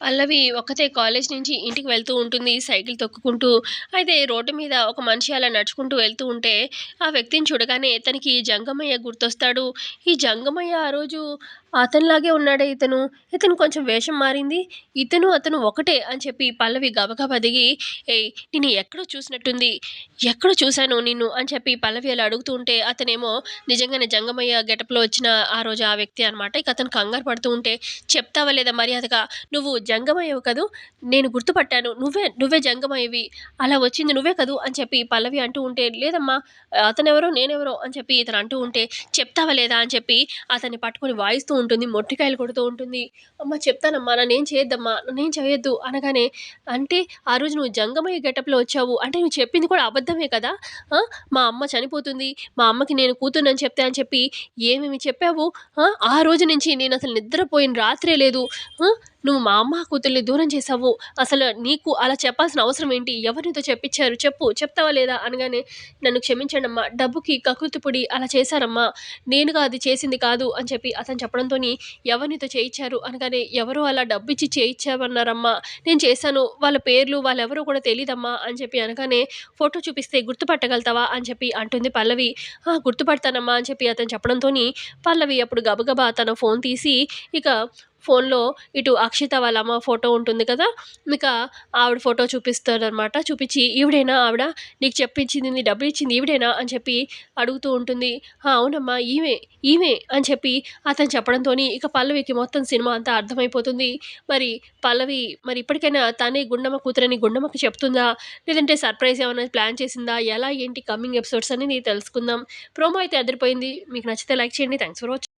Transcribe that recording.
పల్లవి ఒకతే కాలేజ్ నుంచి ఇంటికి వెళ్తూ ఉంటుంది సైకిల్ తొక్కుకుంటూ. అయితే రోడ్డు మీద ఒక మనిషి అలా నడుచుకుంటూ వెళ్తూ ఉంటే ఆ వ్యక్తిని చూడగానే తనకి జంగమయ్య గుర్తొస్తాడు. ఈ జంగమయ్య ఆ రోజు అతనిలాగే ఉన్నాడే ఇతను. ఇతను కొంచెం వేషం మారింది. ఇతను అతను ఒకటే అని చెప్పి పల్లవి గబగబా దిగి ఏయ్ నేను ఎక్కడో చూసినట్టుంది. ఎక్కడో చూశాను నిన్ను అని చెప్పి పల్లవి అలా అడుగుతూ ఉంటే అతనేమో నిజంగానే జంగమయ్య గెటప్లో వచ్చిన ఆ రోజు ఆ వ్యక్తి అనమాట ఇక అతను కంగారు పడుతూ ఉంటే చెప్తావా లేదా మర్యాదగా? నువ్వు జంగమయ్యవు కదూ? నేను గుర్తుపట్టాను. నువ్వే నువ్వే జంగమయ్యవి. అలా వచ్చింది నువ్వే కదూ? అని చెప్పి పల్లవి అంటూ ఉంటే లేదమ్మా అతనెవరో నేనెవరో అని చెప్పి ఇతను అంటూ ఉంటే చెప్తావా లేదా అని చెప్పి అతన్ని పట్టుకొని వాయిస్తూ ఉంటుంది మొట్టికాయలు కొడుతూ ఉంటుంది. అమ్మ చెప్తానమ్మా నేను చేయొద్దమ్మా నేను చేయొద్దు అనగానే అంటే ఆ రోజు నువ్వు జంగమయ్య గెటప్లో వచ్చావు. అంటే నువ్వు చెప్పింది కూడా అబద్ధమే కదా? మా అమ్మ చనిపోతుంది. మా అమ్మకి నేను కూతుర్నని చెప్తే అని చెప్పి ఏమేమి చెప్పావు? ఆ? రోజు నుంచి నేను అసలు నిద్రపోయిన రాత్రే లేదు. నువ్వు మా అమ్మ కూతుర్ని దూరం చేసావు అసలు నీకు అలా చెప్పాల్సిన అవసరం ఏంటి? ఎవరినితో చెప్పించారు? చెప్పు. చెప్తావా లేదా? అనగానే నన్ను క్షమించండమ్మా. డబ్బుకి కకృతి పొడి అలా చేశారమ్మా. నేనుగా అది చేసింది కాదు అని చెప్పి అతను చెప్పడంతో ఎవరినితో చేయించారు? అనగానే ఎవరో అలా డబ్బు ఇచ్చి చేయించామన్నారమ్మా నేను చేశాను. వాళ్ళ పేర్లు వాళ్ళెవరో కూడా తెలియదమ్మా అని చెప్పి అనగానే ఫోటో చూపిస్తే గుర్తుపట్టగలుగుతావా అని చెప్పి అంటుంది పల్లవి. గుర్తుపడతానమ్మా అని చెప్పి అతను చెప్పడంతో పల్లవి అప్పుడు గబగబా తన ఫోన్ తీసి ఇక ఫోన్లో ఇటు అక్షిత వాళ్ళ అమ్మ ఫోటో ఉంటుంది కదా ఇంకా ఆవిడ ఫోటో చూపిస్తారనమాట చూపించి ఈవిడేనా ఆవిడ? నీకు చెప్పించింది నీ డబ్బులు ఇచ్చింది ఈవిడేనా? అని చెప్పి అడుగుతూ ఉంటుంది. అవునమ్మా ఈమె ఈమె అని చెప్పి అతను చెప్పడంతో ఇక పల్లవికి మొత్తం సినిమా అంతా అర్థమైపోతుంది. మరి పల్లవి మరి ఇప్పటికైనా తనే గుండమ్మ కూతురని గుండమ్మకి చెప్తుందా? లేదంటే సర్ప్రైజ్ ఏమైనా ప్లాన్ చేసిందా? ఎలా ఏంటి కమింగ్ ఎపిసోడ్స్ అనేది తెలుసుకుందాం. ప్రోమో అయితే అదిరిపోయింది మీకు నచ్చితే లైక్ చేయండి. Thanks for watching